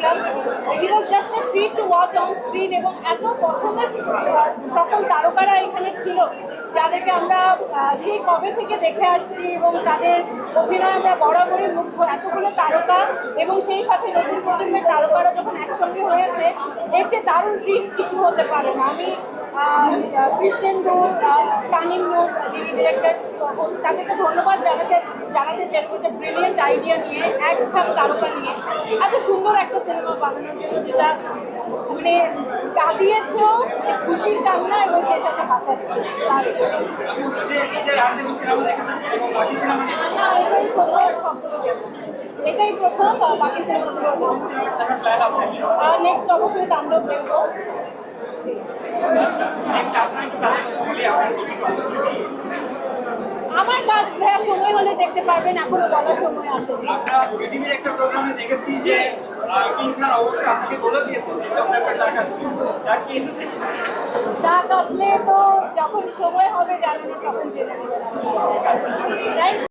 দেখলাম he was just a treat to watch on screen এবং এত পছন্দের সকল তারকারা এখানে ছিল, যাদেরকে আমরা সেই কবে থেকে দেখে আসছি এবং তাদের অভিনয় আমরা বরাবরই মুগ্ধ। এতগুলো তারকা এবং সেই সাথে নতুন প্রজন্মের তারকারা যখন একসঙ্গে হয়েছে, এর যে দারুণ ট্রিট কিছু হতে পারে না। আমি কৃষ্ণেন্দু তানিম যিনি ডিরেক্টর জানাতে চাই একটা ব্রিলিয়েন্ট আইডিয়া নিয়ে এক ঝাঁক তারকা নিয়ে এত সুন্দর একটা সিনেমা বানানোর জন্য যেটা মানে কাঁদিয়েছেও খুশির কান্না এবং সেই সাথে হাসাচ্ছে। এটাই প্রথম সবগুলো এটাই প্রথম বাকি সিনেমাগুলো নেক্সট অবশ্যই তাণ্ডব দেখব। দেখতে পারবেন এখন বলার সময় আসে আমরা বিটিভির একটা প্রোগ্রামে দেখেছি যে কিং খান অবশ্য আপনাকে বলে দিয়েছে যে সামনে একটা ডাক আসবে। ডাক কি এসেছে ডাক আসলে তো যখন সময় হবে জানানো তখন জেনে নেবেন.